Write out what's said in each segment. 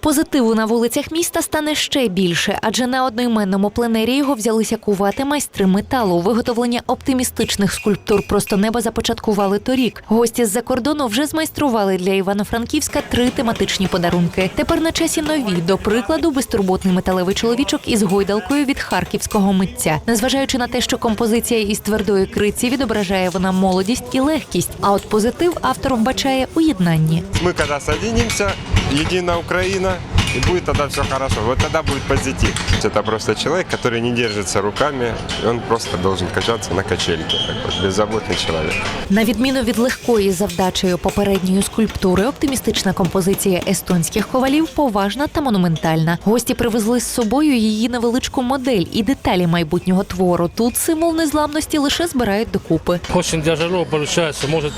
Позитиву на вулицях міста стане ще більше, адже на одноіменному пленері його взялися кувати майстри металу. Виготовлення оптимістичних скульптур просто неба започаткували торік. Гості з-за кордону вже змайстрували для Івано-Франківська три тематичні подарунки. Тепер на часі нові. До прикладу, безтурботний металевий чоловічок із гойдалкою від харківського митця. Незважаючи на те, що композиція із твердої криці відображає вона молодість і легкість. А от позитив автор вбачає у єднанні. Мы когда соединимся, единая Украина, и будет тогда все хорошо. Вот тогда будет позитив. Это просто человек, который не держится руками, и он просто должен качаться на качельке. Так вот, беззаботный человек. На відміну від легкої завдачею попередньої скульптури, оптимістична композиція естонських ковалів поважна та монументальна. Гості привезли з собою її невеличку модель і деталі майбутнього твору. Тут символ незламності лише збирають докупи. Очень тяжело получается, может,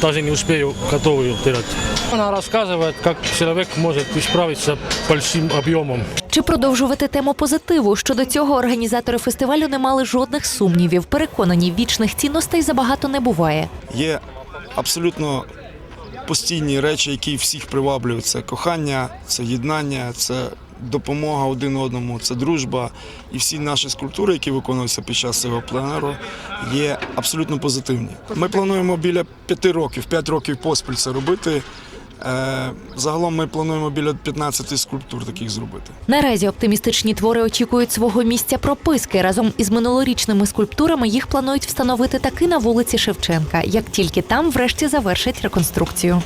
даже не успею готовую делать. Она рассказывает, как человек может справиться с большим объемом. Чи продовжувати тему позитиву? Щодо цього організатори фестивалю не мали жодних сумнівів. Переконані, вічних цінностей забагато не буває. Є абсолютно постійні речі, які всіх приваблюють. Це кохання, це єднання, це допомога один одному, це дружба. І всі наші скульптури, які виконуються під час цього пленеру, є абсолютно позитивні. Ми плануємо біля п'яти років, п'ять років поспіль це робити. Е, Загалом ми плануємо біля 15 скульптур таких зробити. Наразі оптимістичні твори очікують свого місця прописки. Разом із минулорічними скульптурами їх планують встановити таки на вулиці Шевченка, як тільки там врешті завершать реконструкцію.